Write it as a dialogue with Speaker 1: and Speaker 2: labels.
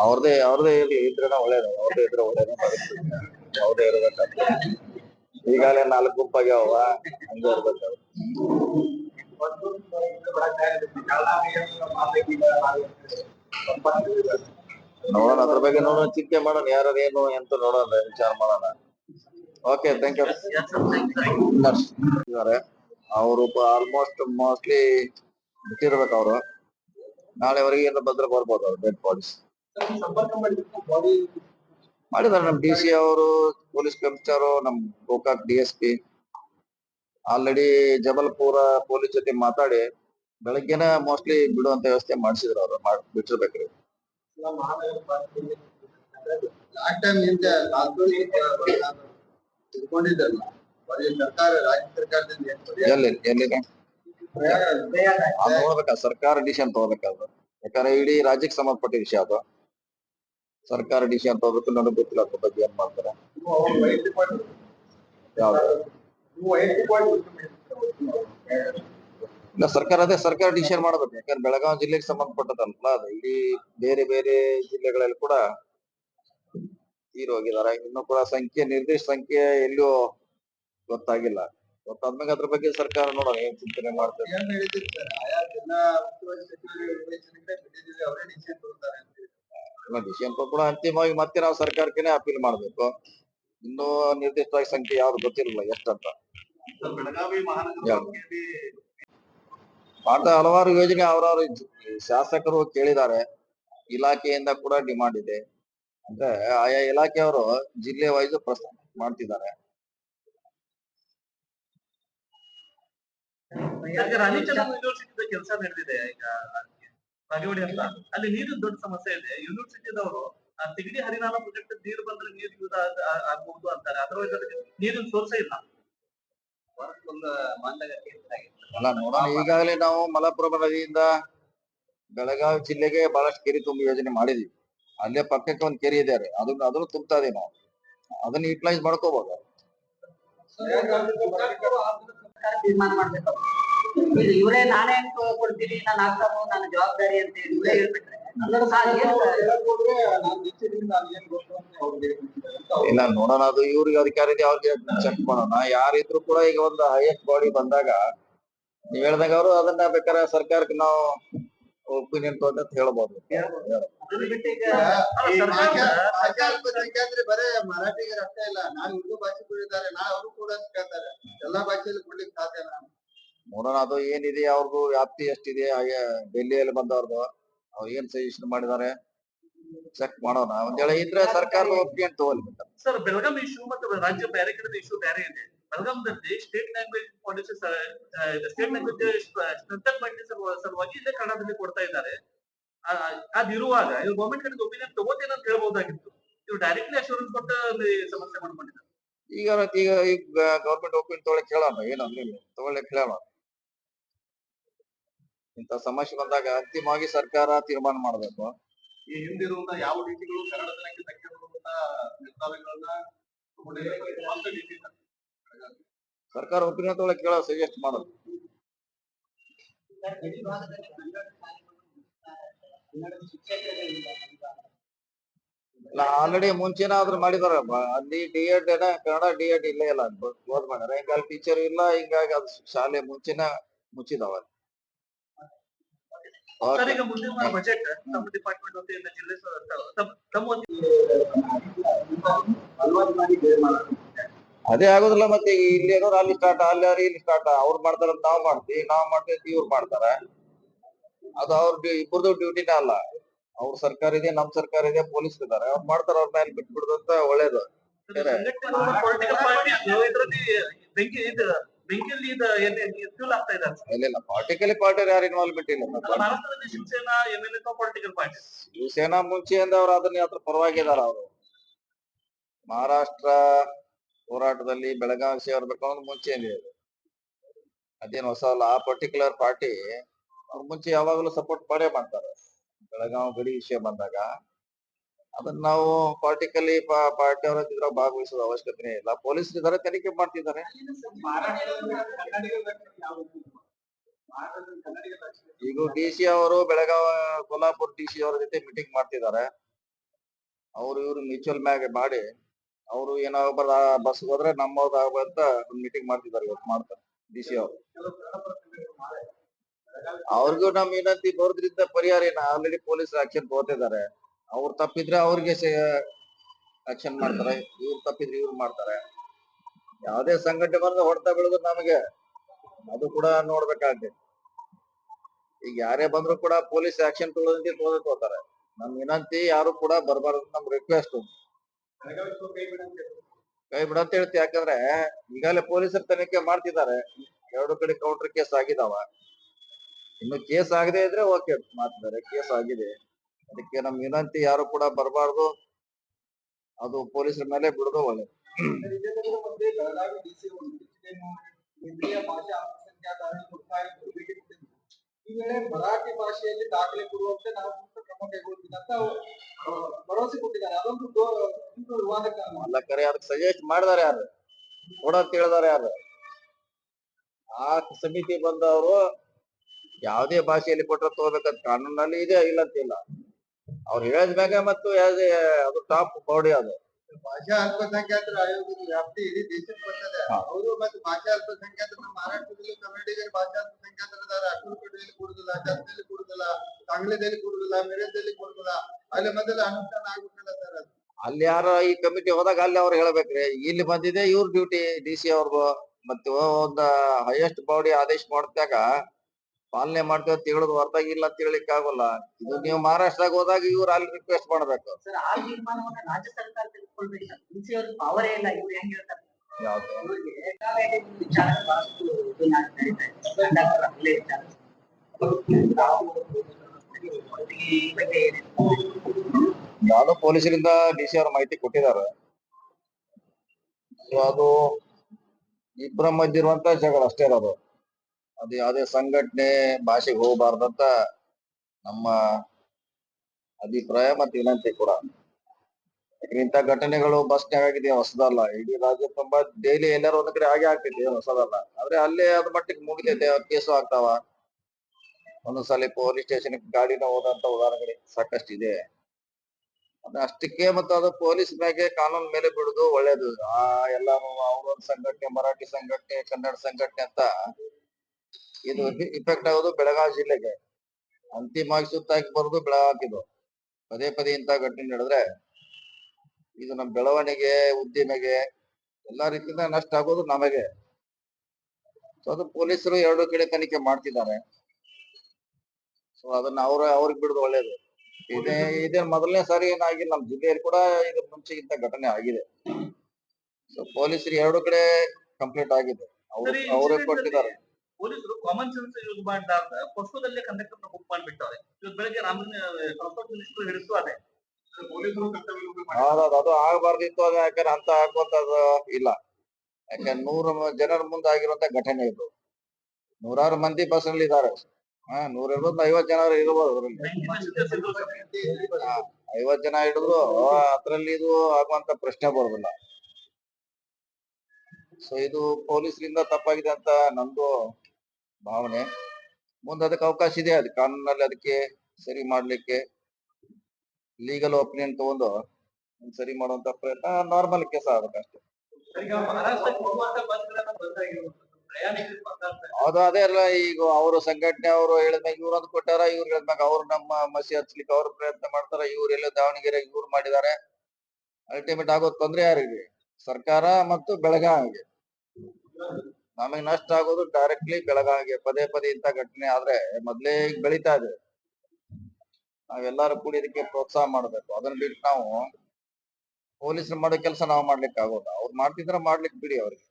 Speaker 1: ಅವ್ರದೇ ಅವ್ರದೇ ಇರ್ಲಿ ಇದ್ರೆ ಒಳ್ಳೇದು, ಅವ್ರದೇ ಇದ್ರೆ ಒಳ್ಳೇದು ಅವ್ರದೇ ಇರ್ಬೇಕ ಈಗಾಗಲೇ ನಾಲ್ಕು ಗುಂಪಾಗ್ಯಾವ ಹಂಗೆ ಇರ್ಬೇಕು ನೋಡೋಣ ಅದ್ರ ಬಗ್ಗೆ ನೋಡೋಣ ಚಿಂತೆ ಮಾಡೋಣ ಯಾರು ಏನು ಅಂತ ನೋಡೋಣ ವಿಚಾರ ಮಾಡೋಣ. ಓಕೆ ಥ್ಯಾಂಕ್ ಯು ಇದ್ದಾರೆ. ಅವರು ಆಲ್ಮೋಸ್ಟ್ ಮೋಸ್ಟ್ಲಿ ಬಿಟ್ಟಿರ್ಬೇಕು ಅವರು. ನಾಳೆವರೆಗೆ ಏನು ಬಂದ್ರೆ ಬರ್ಬೋದು ಅವ್ರು ಡೆಡ್ ಬಾಡೀಸ್ ಮಾಡಿದಾರೆ ನಮ್ ಡಿ ಸಿ ಅವರು ಪೊಲೀಸ್ ಕಮಿಷನರ್ ನಮ್ Gokak D S P already Jabalpur police ಜೊತೆ ಮಾತಾಡಿ ಬೆಳಗ್ಗೆನ ಮೋಸ್ಟ್ಲಿ ಬಿಡುವಂತ ವ್ಯವಸ್ಥೆ ಮಾಡಿಸಿದ್ರು ಅವ್ರು
Speaker 2: ಲಾಸ್ಟ್ ಟೈಮ್ ಹಿಂದೆ ಲಾಕ್ಡೌನ್ ತಿಳ್ಕೊಂಡಿದ್ದಲ್ಲ ಸರ್ಕಾರ ರಾಜ್ಯ ಸರ್ಕಾರದಿಂದ
Speaker 1: ಸರ್ಕಾರ ಡಿಸಿಷನ್ ತಗೋಬೇಕಾದ್ರು ಯಾಕಂದ್ರೆ ಇಡೀ ರಾಜ್ಯಕ್ಕೆ ಸಂಬಂಧಪಟ್ಟ ವಿಷಯ ಅದು. ಸರ್ಕಾರ ಡಿಸಿಷನ್ ತಗೋಬೇಕು ನನಗೆ ಗೊತ್ತಿಲ್ಲ ಅದ್ರ ಬಗ್ಗೆ ಏನ್ ಮಾಡ್ತಾರೆ. ಯಾವ್ದು? ಇಲ್ಲ ಸರ್ಕಾರ ಅದೇ ಸರ್ಕಾರ ಡಿಸಿಷನ್ ಮಾಡಬೇಕು. ಯಾಕಂದ್ರೆ ಬೆಳಗಾವಿ ಜಿಲ್ಲೆಗೆ ಸಂಬಂಧಪಟ್ಟದಲ್ಲ ಅದು ಇಡೀ ಬೇರೆ ಬೇರೆ ಜಿಲ್ಲೆಗಳಲ್ಲಿ ಕೂಡ ತೀರೋಗಿದ್ದಾರೆ ಇನ್ನು ಕೂಡ ಸಂಖ್ಯೆ ನಿರ್ದಿಷ್ಟ ಸಂಖ್ಯೆ ಎಲ್ಲೂ ಗೊತ್ತಾಗಿಲ್ಲ. ಗೊತ್ತಾದ್ಮೇಲೆ ಅದ್ರ ಬಗ್ಗೆ ಸರ್ಕಾರ ನೋಡೋಣ ಏನ್ ಚಿಂತನೆ ಮಾಡ್ತಾರೆ
Speaker 2: ಡಿಸಿಷನ್
Speaker 1: ಕೂಡ ಅಂತಿಮವಾಗಿ ಮತ್ತೆ ನಾವು ಸರ್ಕಾರಕ್ಕೆ ಅಪೀಲ್ ಮಾಡ್ಬೇಕು. ಇನ್ನೂ ನಿರ್ದಿಷ್ಟವಾಗಿ ಸಂಖ್ಯೆ ಯಾವ್ದು ಗೊತ್ತಿರಲಿಲ್ಲ ಎಷ್ಟಂತ.
Speaker 2: ಬೆಳಗಾವಿ
Speaker 1: ಮಾಡ್ತಾ ಹಲವಾರು ಯೋಜನೆ ಅವರವರು ಶಾಸಕರು ಕೇಳಿದ್ದಾರೆ, ಇಲಾಖೆಯಿಂದ ಕೂಡ ಡಿಮಾಂಡ್ ಇದೆ ಅಂದ್ರೆ ಆಯಾ ಇಲಾಖೆಯವರು ಜಿಲ್ಲೆ ವೈಸ್ ಪ್ರಸ್ತಾಪ ಮಾಡ್ತಿದ್ದಾರೆ.
Speaker 3: ಕೆಲಸ ನಡೆದಿದೆ, ಈಗ ಬಾಗೇವಾಡಿ ಅಂತ. ಅಲ್ಲಿ ನೀರಿನ ದೊಡ್ಡ ಸಮಸ್ಯೆ ಇದೆ. ಯೂನಿವರ್ಸಿಟಿದವರು ತಿಗಡಿ ಹರಿನಾಳ ಪ್ರಾಜೆಕ್ಟ್ ನೀರು ಬಂದ್ರೆ ನೀರು ಯೂಸ್ ಆಗ್ಬಹುದು ಅಂತಾರೆ. ಅದರ್ವೈಸ್ ನೀರಿನ ಸೋರ್ಸೇ ಇಲ್ಲ.
Speaker 1: ಅಲ್ಲ ನೋಡೋಣ. ಈಗಾಗಲೇ ನಾವು ಮಲಪ್ರಭಾ ನದಿಯಿಂದ ಬೆಳಗಾವಿ ಜಿಲ್ಲೆಗೆ ಬಹಳಷ್ಟು ಕೆರೆ ತುಂಬಿ ಯೋಜನೆ ಮಾಡಿದೀವಿ. ಅಲ್ಲೇ ಪಕ್ಕಕ್ಕೆ ಒಂದು ಕೆರೆ ಇದೆ. ರೀ. ಅದನ್ನ ಅದನ್ನು ತುಂಬ್ತಾ ಇದೀವಿ ನಾವು. ಅದನ್ನ ಯುಟಿಲೈಸ್ ಮಾಡ್ಕೋಬಹುದು
Speaker 4: ತೀರ್ಮಾನ ಮಾಡ್ಬೇಕು. ಈಗ ಇವರೇ ನಾನೇ ಕೊಡ್ತೀನಿ. ನಾನು ಆಗ್ತಾನು ನನ್ನ ಜವಾಬ್ದಾರಿ ಅಂತ ಹೇಳಿ ಇವರೇ
Speaker 1: ಇಲ್ಲ ನೋಡೋಣ ಅದು ಇವ್ರಿಗೆ ಅಧಿಕಾರ ಇದೆ ಅವ್ರಿಗೆ ಚೆಕ್ ಮಾಡೋಣ. ಯಾರಿದ್ರು ಕೂಡ ಈಗ ಒಂದು ಹೈಯೆಸ್ಟ್ ಬಾಡಿ ಬಂದಾಗ ನೀವ್ ಹೇಳ್ದಾಗ ಅವರು ಅದನ್ನ ಬೇಕಾದ್ರೆ ಸರ್ಕಾರಕ್ಕೆ ನಾವು ಒಪಿನಿಯನ್ ತಗೊಂಡು ಅಂತ ಹೇಳ್ಬೋದು.
Speaker 2: ಬರೇ ಮರಾಠಿಗೆ ಅಷ್ಟೇ ಇಲ್ಲ. ನಾನು ಹಿಂದೂ ಭಾಷೆ ಇದ್ದಾರೆ ನಾ ಅವರು ಕೂಡ ಕೇಳ್ತಾರೆ ಎಲ್ಲಾ ಭಾಷೆಯಲ್ಲಿ ಕೊಡ್ಲಿಕ್ಕೆ ಸಾಧ್ಯನಾ?
Speaker 1: ನೋಡೋಣ ಅದು ಏನಿದೆ ಅವ್ರದ್ದು ವ್ಯಾಪ್ತಿ ಎಷ್ಟಿದೆ ಹಾಗೆ ಡೆಲ್ಲಿಯಲ್ಲಿ ಬಂದವ್ರದ್ದು ಅವ್ರು ಏನ್ ಸಜೆಷನ್ ಮಾಡಿದ್ದಾರೆ ಚೆಕ್ ಮಾಡೋಣ. ಒಂದ್ ಹೇಳಿ ಇದ್ರೆ ಸರ್ಕಾರದ ಒಪ್ಪಿಗೆ ತಗೊಳ್ಳಿ
Speaker 3: ಸರ್ ಬೆಳಗಾಂ ಇಶ್ಯೂ ಮತ್ತು ರಾಜ್ಯ ಬೇರೆ ಕಡೆ ಇಶ್ಯೂ ಬೇರೆ ಇದೆ. ಬೆಳಗಾಂದಲ್ಲಿ state language policy state language strengthen ಮಾಡಿ ಸಲುವಾಗಿ ಇಲ್ಲೇ ಕನ್ನಡದಲ್ಲಿ ಕೊಡ್ತಾ ಇದ್ದಾರೆ. ಅದಿರುವಾಗ ಇವ್ರು ಗೌರ್ಮೆಂಟ್ ಕಡೆ ಒಪಿನಿಯನ್ ತಗೋತೇನೆ ಅಂತ ಹೇಳ್ಬಹುದಾಗಿತ್ತು ಇವ್ರು ಡೈರೆಕ್ಟ್ಲಿ ಅಶೂರೆನ್ಸ್ ಕೊಟ್ಟು ಅಲ್ಲಿ ಸಮಸ್ಯೆ ಮಾಡ್ಕೊಂಡಿದ್ದಾರೆ.
Speaker 1: ಈಗ ಈಗ ಈಗ ಗೌರ್ಮೆಂಟ್ ಒಪಿನಿಯನ್ ತಗೊಳಕ್ ಹೇಳೋಣ ಏನಂದ್ರೆ ತಗೊಳ್ಳಕ್ ಹೇಳೋಣ ಇಂತ ಸಮಸ್ಯೆ ಬಂದಾಗ ಅಂತಿಮವಾಗಿ ಸರ್ಕಾರ ತೀರ್ಮಾನ ಮಾಡಬೇಕು.
Speaker 2: ಈ ಹಿಂದಿರುವಂತಹ ಯಾವ ನೀತಿಗಳು ಕನ್ನಡ ಜನಕ್ಕೆ ಧಕ್ಕೆ ನಿರ್ಧಾರಗಳನ್ನ.
Speaker 1: ಸರ್ಕಾರ ಒಪ್ಪಿನ ತಗೊಳಕ್ ಕೇಳೋ ಸಜೆಸ್ಟ್ ಮಾಡೋದು.
Speaker 4: ಇಲ್ಲ
Speaker 1: ಆಲ್ರೆಡಿ ಮುಂಚೆನ ಆದ್ರೂ ಮಾಡಿದಾರ ಅಲ್ಲಿ ಡಿ ಎಡ್ ಏನ ಕನ್ನಡ ಡಿ ಎಡ್ ಇಲ್ಲೇ. ಇಲ್ಲ ಕ್ಲೋಸ್ ಮಾಡ್ಯಾರ ಹಿಂಗಾಗಿ ಟೀಚರ್ ಇಲ್ಲ ಹಿಂಗಾಗಿ ಅದು ಶಾಲೆ ಮುಂಚೆನ ಮುಚ್ಚಿದಾವ.
Speaker 3: ಸರ್ ಈಗ ಮುಂದಿನ ಬಜೆಟ್ ನಮ್ಮ ಡಿಪಾರ್ಟ್ಮೆಂಟ್ ವತಿಯಿಂದ ಜಿಲ್ಲೆ ತಮ್ಮ-.
Speaker 1: ಅದೇ ಆಗೋದಿಲ್ಲ ಮತ್ತೆ ಇಲ್ಲಿ ಏನೋ ಅಲ್ಲಿ ಸ್ಟಾರ್ಟ್ ಅಲ್ಲಿ ಯಾರು ಇಲ್ಲಿ ಸ್ಟಾರ್ಟ್ ಅವ್ರು ಮಾಡ್ತಾರ ನಾವ್ ಮಾಡ್ತೀವಿ. ನಾವ್ ಮಾಡ್ತೀವಿ ಇವ್ರು ಮಾಡ್ತಾರ. ಅದು ಅವ್ರ ಇಬ್ಬರದು ಡ್ಯೂಟಿನ ಅಲ್ಲ. ಅವ್ರ ಸರ್ಕಾರ ಇದೆ ನಮ್ ಸರ್ಕಾರ ಇದೆ ಪೊಲೀಸ್ ಇದಾರೆ. ಅವ್ರು ಮಾಡ್ತಾರ ಅವ್ರ ಮೇಲೆ ಬಿಟ್ಬಿಡುದಂತ ಒಳ್ಳೇದು.
Speaker 3: ಬೆಂಕಿ ಬೆಂಕಿಯಲ್ಲಿ ಇದು ಎಣ್ಣೆ ಫ್ಯೂಲ್ ಆಗ್ತಾ ಇದ್ದಾರೆ
Speaker 1: ಇಲ್ಲ ಪಾರ್ಟಿಕಲಿ ಪಾರ್ಟಿ ಯಾರು ಇನ್ವಾಲ್ವ್ಮೆಂಟ್ ಇಲ್ಲ.
Speaker 3: ಅಲ್ಲ, ಮಹಾರಾಷ್ಟ್ರದಲ್ಲಿ ಶಿವಸೇನಾ ಮುಂಚೆ ಪೊಲಿಟಿಕಲ್ ಪಾರ್ಟಿ
Speaker 1: ಶಿವಸೇನಾ ಮುಂಚೆಯಿಂದ ಅವ್ರು ಅದನ್ನ ಅದ್ರ ಪರವಾಗಿದಾರ ಅವರು. ಮಹಾರಾಷ್ಟ್ರ ಹೋರಾಟದಲ್ಲಿ ಬೆಳಗಾವಿ ಸೇರ್ಬೇಕು ಅನ್ನೋದು ಮುಂಚೆ ಇದೆ. ಅದೇನು ಹೊಸ ಅಲ್ಲ ಆ ಪರ್ಟಿಕ್ಯುಲರ್ ಪಾರ್ಟಿ ಅವ್ರ ಮುಂಚೆ ಯಾವಾಗಲೂ ಸಪೋರ್ಟ್ ಮಾಡೇ ಮಾಡ್ತಾರೆ. ಬೆಳಗಾವಿ ಗಡಿ ವಿಷಯ ಬಂದಾಗ. ಅದನ್ನ ನಾವು ಪಾರ್ಟಿಕಲಿ ಪಾರ್ಟಿ ಅವರ ಇದ್ರಾಗ ಭಾಗವಹಿಸೋದು ಅವಶ್ಯಕತೆ ಇಲ್ಲ. ಪೊಲೀಸರು ಇದಾರೆ, ತನಿಖೆ ಮಾಡ್ತಿದ್ದಾರೆ. ಈಗ ಡಿ ಸಿ ಅವರು ಬೆಳಗಾವ ಕೊಲ್ಲಾಪುರ ಡಿ ಸಿ ಅವರ ಜೊತೆ ಮೀಟಿಂಗ್ ಮಾಡ್ತಿದ್ದಾರೆ. ಅವರು ಇವರು ಮ್ಯೂಚುವಲ್ ಮ್ಯಾಗ್ ಮಾಡಿ, ಅವರು ಆ ಬಸ್ ಹೋದ್ರೆ ನಮ್ಮವ್ರದ್ದು ಆಗ್ಬಾರ್ದ ಮೀಟಿಂಗ್ ಮಾಡ್ತಿದ್ದಾರೆ ಇವತ್ತು ಮಾಡ್ತಾರೆ ಡಿ ಸಿ ಅವರು. ಅವ್ರಿಗೂ ನಮ್ಮ ವಿನಂತಿ ಬರೋದ್ರಿಂದ ಪರಿಹಾರ ಏನ? ಆಲ್ರೆಡಿ ಪೊಲೀಸ್ ಆಕ್ಷನ್ ತಗೋತಿದ್ದಾರೆ ಅವ್ರು ತಪ್ಪಿದ್ರೆ ಅವ್ರಿಗೆ ಆಕ್ಷನ್ ಮಾಡ್ತಾರೆ. ಇವ್ರು ತಪ್ಪಿದ್ರೆ ಇವ್ರು ಮಾಡ್ತಾರೆ. ಯಾವುದೇ ಸಂಘಟನೆ ಬಂದ್ರೆ ಹೊಡೆತ ಬೀಳುದು ನಮಗೆ. ಅದು ಕೂಡ ನೋಡ್ಬೇಕಾಗ್ತದೆ ಈಗ ಯಾರೇ ಬಂದ್ರು ಕೂಡ ಪೊಲೀಸ್ ಆಕ್ಷನ್ ತಗೊಳ್ಳೋದಂತೆ ತಗೋತಾರೆ ನಮ್ ವಿನಂತಿ ಯಾರು ಕೂಡ ಬರಬಾರ್ದು ನಮ್ ರಿಕ್ವೆಸ್ಟ್.
Speaker 2: ಕೈ
Speaker 1: ಬಿಡಂತ ಹೇಳ್ತಿ. ಯಾಕಂದ್ರೆ ಈಗಾಗಲೇ ಪೊಲೀಸರು ತನಿಖೆ ಮಾಡ್ತಿದ್ದಾರೆ. ಎರಡು ಕಡೆ ಕೌಂಟರ್ ಕೇಸ್ ಆಗಿದಾವ. ಇನ್ನು ಕೇಸ್ ಆಗದೆ ಇದ್ರೆ ಓಕೆ ಮಾಡ್ತಿದ್ದಾರೆ ಕೇಸ್ ಆಗಿದೆ. ಅದಕ್ಕೆ ನಮ್ ವಿನಂತಿ ಯಾರು ಕೂಡ ಬರಬಾರದು. ಅದು ಪೊಲೀಸ್ ಮೇಲೆ ಬಿಡೋದು ಒಳ್ಳೇದು.
Speaker 2: ಈ ವೇಳೆ ಮರಾಠಿ ಭಾಷೆಯಲ್ಲಿ ದಾಖಲೆ ಕೊಡುವಂತೆ ನಾವು ಕ್ರಮ ಕೈಗೊಳ್ತೀನಿ ಅಂತ ಭರವಸೆ ಕೊಟ್ಟಿದ್ದಾರೆ ಅದೊಂದು ವಿವಾದ ಕಾರಣ
Speaker 1: ಅಲ್ಲ ಕರೆ, ಅದಕ್ಕೆ ಸಜೆಸ್ಟ್ ಮಾಡಿದಾರೆ ಯಾರು? ಕೊಡೋದ್ ಕೇಳಿದಾರೆ ಯಾರು? ಆ ಸಮಿತಿ ಬಂದವರು ಯಾವುದೇ ಭಾಷೆಯಲ್ಲಿ ಕೊಟ್ಟರೆ ತಗೋಬೇಕಂತ ಕಾನೂನಲ್ಲಿ ಇದೆ ಇಲ್ಲಂತಿಲ್ಲ ಅಂತಿಲ್ಲ ಹೇಳಿದ ಹೇಳಿದ್ಮ್ಯಾಗ ಮತ್ತು ಅದು ಟಾಪ್ ಬಾಡಿ ಅದು.
Speaker 2: ಭಾಷಾ ಅಲ್ಪಸಂಖ್ಯಾತರ ಆಯೋಗದ ವ್ಯಾಪ್ತಿ ಇಡೀ ದೇಶಕ್ಕೆ ಬರ್ತದೆ. ಅವರು ಮತ್ತು ಭಾಷಾ ಅಲ್ಪಸಂಖ್ಯಾತರ ನಮ್ಮ ಮಹಾರಾಷ್ಟ್ರದಲ್ಲಿ ಕನ್ನಡಿಗರು ಭಾಷಾ ಅಲ್ಪಸಂಖ್ಯಾತರಿದ್ದಾರೆ ಅಕ್ಕಲಕೋಟೆಯಲ್ಲಿ ಕೂಡುದಿಲ್ಲ ಜಾಸ್ತಿಯಲ್ಲಿ ಕೊಡುದಿಲ್ಲ ಸಾಂಗ್ಲಿದಲ್ಲಿ ಕೊಡುದಿಲ್ಲ ಮಿರಜಲ್ಲಿ ಕೊಡುದಿಲ್ಲ. ಅಲ್ಲಿ ಮೊದಲು ಅನುಷ್ಠಾನ ಆಗ್ಬೇಕಲ್ಲ ಸರ್ ಅದು?
Speaker 1: ಅಲ್ಲಿ ಯಾರ ಈ ಕಮಿಟಿ ಹೋದಾಗ ಅಲ್ಲಿ ಅವ್ರು ಹೇಳ್ಬೇಕ್ರಿ. ಇಲ್ಲಿ ಬಂದಿದೆ ಇವ್ರ ಡ್ಯೂಟಿ ಡಿ ಸಿ ಅವ್ರದ್ದು ಮತ್ತು ಒಂದ ಹೈಯೆಸ್ಟ್ ಬಾಡಿ ಆದೇಶ ಮಾಡಿದಾಗ ಪಾಲನೆ ಮಾಡ್ತೇವೆ ಅಂತ ಹೇಳೋದು ಹೊರತಾಗಿ ಇಲ್ಲ ಅಂತ ಹೇಳಲಿಕ್ಕೆ ಆಗೋಲ್ಲ. ಇದು ನೀವು ಮಹಾರಾಷ್ಟ್ರದಾಗ ಹೋದಾಗ ಇವ್ರು ಅಲ್ಲಿ ರಿಕ್ವೆಸ್ಟ್ ಮಾಡ್ಬೇಕು. ಯಾವ್ದು? ಯಾವ್ದೋ ಪೊಲೀಸರಿಂದ ಡಿ ಸಿ ಅವ್ರ ಮಾಹಿತಿ ಕೊಟ್ಟಿದ್ದಾರೆ. ಅದು ಇಬ್ಬರ ಮಧ್ಯ ಇರುವಂತ ಜಗಳ ಅಷ್ಟೇ ಇರೋದು. ಅದು ಯಾವುದೇ ಸಂಘಟನೆ ಭಾಷೆಗೆ ಹೋಗಬಾರ್ದಂತ ನಮ್ಮ ಅಭಿಪ್ರಾಯ ಮತ್ತು ವಿನಂತಿ ಕೂಡ. ಯಾಕಂದ್ರೆ ಇಂಥ ಘಟನೆಗಳು ಬಸ್ನಾಗ ಆಗಿದೆ ಹೊಸದಲ್ಲ. ಇಡೀ ರಾಜ್ಯ ತುಂಬಾ ಡೈಲಿ ಎಲ್ಲಾರು ಒಂದ್ ಕಡೆ ಹಾಗೆ ಆಗ್ತೈತಿ ಹೊಸದಲ್ಲ. ಆದ್ರೆ ಅಲ್ಲೇ ಅದ್ ಮಟ್ಟಿಗೆ ಮುಗಿದೈತೆ ಕೇಸು ಆಗ್ತಾವ. ಒಂದೊಂದ್ಸಲಿ ಪೊಲೀಸ್ ಸ್ಟೇಷನ್ ಗಾಡಿನ ಹೋದಂತ ಉದಾಹರಣೆಗಳು ಸಾಕಷ್ಟು ಇದೆ. ಅಷ್ಟಕ್ಕೆ ಮತ್ತು ಅದು ಪೊಲೀಸ್ ಮ್ಯಾಗೆ ಕಾನೂನ್ ಮೇಲೆ ಬಿಡುದು ಒಳ್ಳೇದು. ಆ ಎಲ್ಲಾನು ಅವ್ರೊಂದ್ ಸಂಘಟನೆ, ಮರಾಠಿ ಸಂಘಟನೆ, ಕನ್ನಡ ಸಂಘಟನೆ ಅಂತ ಇದು ಇಫೆಕ್ಟ್ ಆಗೋದು ಬೆಳಗಾವಿ ಜಿಲ್ಲೆಗೆ. ಅಂತಿಮವಾಗಿ ಸುತ್ತಾಕಿ ಬರೋದು ಬೆಳಗಾವಿದು ಪದೇ ಪದೇ ಇಂತ ಘಟನೆ ನಡೆದ್ರೆ ಇದು ನಮ್ಮ ಬೆಳವಣಿಗೆ ಉದ್ದಿಮೆಗೆ ಎಲ್ಲಾ ರೀತಿಯಿಂದ ನಷ್ಟ ಆಗೋದು ನಮಗೆ. ಸೊ ಅದು ಪೊಲೀಸರು ಎರಡು ಕಡೆ ತನಿಖೆ ಮಾಡ್ತಿದ್ದಾರೆ. ಸೊ ಅದನ್ನ ಅವ್ರ ಅವ್ರಿಗೆ ಬಿಡುದು ಒಳ್ಳೇದು. ಇದೇ ಇದೇ ಮೊದಲನೇ ಸಾರಿ ಏನಾಗಿಲ್ಲ ನಮ್ಮ ಜಿಲ್ಲೆಯಲ್ಲಿ ಕೂಡ ಇದು ಮುಂಚೆ ಇಂತ ಘಟನೆ ಆಗಿದೆ. ಸೊ ಪೊಲೀಸರು ಎರಡು ಕಡೆ ಕಂಪ್ಲೀಟ್ ಆಗಿದೆ. ಅವ್ರು ಅವರೇ ಕೊಟ್ಟಿದ್ದಾರೆ.
Speaker 3: ಪೊಲೀಸರು ಕಾಮನ್ ಸೆನ್ಸ್ ಯೂಸ್ ಮಾಡಲಾರ್ದ ಪಶುದಲ್ಲೇ ಕಂಡಕ್ಟರ್ ಬುಕ್ ಮಾಡ್ಬಿಟ್ಟವ್ರೆ. ಇವತ್ತು ಬೆಳಗ್ಗೆ ರಾಮ ಟ್ರಾನ್ಸ್ಪೋರ್ಟ್ ಮಿನಿಸ್ಟರ್ ಹೇಳಿದ್ರು ಅದೇ.
Speaker 1: ಹೌದೌದು ಅದು ಆಗಬಾರ್ದಿತ್ತು ಅದು ಯಾಕಂದ್ರೆ ಅಂತ ಆಗುವಂತ ಇಲ್ಲ. ಯಾಕಂದ್ರೆ ನೂರು ಜನರ ಮುಂದೆ ಆಗಿರುವಂತ ಘಟನೆ ಇದು. ನೂರಾರು ಮಂದಿ ಬಸ್ನಲ್ಲಿ ಇದಾರೆ ಹಾ ನೂರ ಇರ್ಬೋದು ಐವತ್ ಜನ ಇರ್ಬೋದು. ಐವತ್ ಜನ ಹಿಡಿದ್ರು ಅದ್ರಲ್ಲಿ ಇದು ಆಗುವಂತ ಪ್ರಶ್ನೆ ಬರೋದಿಲ್ಲ. ಸೊ ಇದು ಪೊಲೀಸರಿಂದ ತಪ್ಪಾಗಿದೆ ಅಂತ ನಂದು ಭಾವನೆ. ಮುಂದೆ ಅದಕ್ಕೆ ಅವಕಾಶ ಇದೆ. ಅದು ಕಾನೂನಲ್ಲಿ ಅದಕ್ಕೆ ಸರಿ ಮಾಡ್ಲಿಕ್ಕೆ ಲೀಗಲ್ ಒಪಿನಿಯನ್ ತಗೊಂಡು ಸರಿ ಮಾಡುವಂತ ಪ್ರಯತ್ನ ನಾರ್ಮಲ್ ಕೇಸ್ ಆಗ್ಬೇಕಷ್ಟೇ ಅದು ಅದೇ ಅಲ್ಲ ಈಗ ಅವರು ಸಂಘಟನೆ ಅವರು ಹೇಳಿದ್ಮ್ಯಾಗ ಇವ್ರು ಒಂದು ಕೊಟ್ಟಾರ ಇವ್ರು ಹೇಳಿದ್ಮ್ಯಾಗ ಅವ್ರು ನಮ್ಮ ಮಸಿ ಹಚ್ಲಿಕ್ಕೆ ಅವ್ರು ಪ್ರಯತ್ನ ಮಾಡ್ತಾರ ಇವ್ರು ಎಲ್ಲ ದಾವಣಗೆರೆ ಇವ್ರು ಮಾಡಿದ್ದಾರೆ. ಅಲ್ಟಿಮೇಟ್ ಆಗೋದ್ ತೊಂದ್ರೆ ಯಾರಿಗೆ? ಸರ್ಕಾರ ಮತ್ತು ಬೆಳಗಾವಿಗೆ. ನಮಗೆ ನಷ್ಟ ಆಗೋದು ಡೈರೆಕ್ಟ್ಲಿ ಬೆಳಗಾವಿಗೆ, ಪದೇ ಪದೇ ಇಂತ ಘಟನೆ ಆದ್ರೆ ಮೊದ್ಲೇ ಬೆಳೀತಾ ಇದೆ. ನಾವೆಲ್ಲರೂ ಕೂಡಿ ಇದಕ್ಕೆ ಪ್ರೋತ್ಸಾಹ ಮಾಡ್ಬೇಕು. ಅದನ್ನ ಬಿಟ್ಟು ನಾವು ಪೊಲೀಸರು ಮಾಡೋ ಕೆಲಸ ನಾವು ಮಾಡ್ಲಿಕ್ಕೆ ಆಗೋಲ್ಲ ಅವ್ರು ಮಾಡ್ತಿದ್ರೆ ಮಾಡ್ಲಿಕ್ಕೆ ಬಿಡಿ ಅವ್ರಿಗೆ.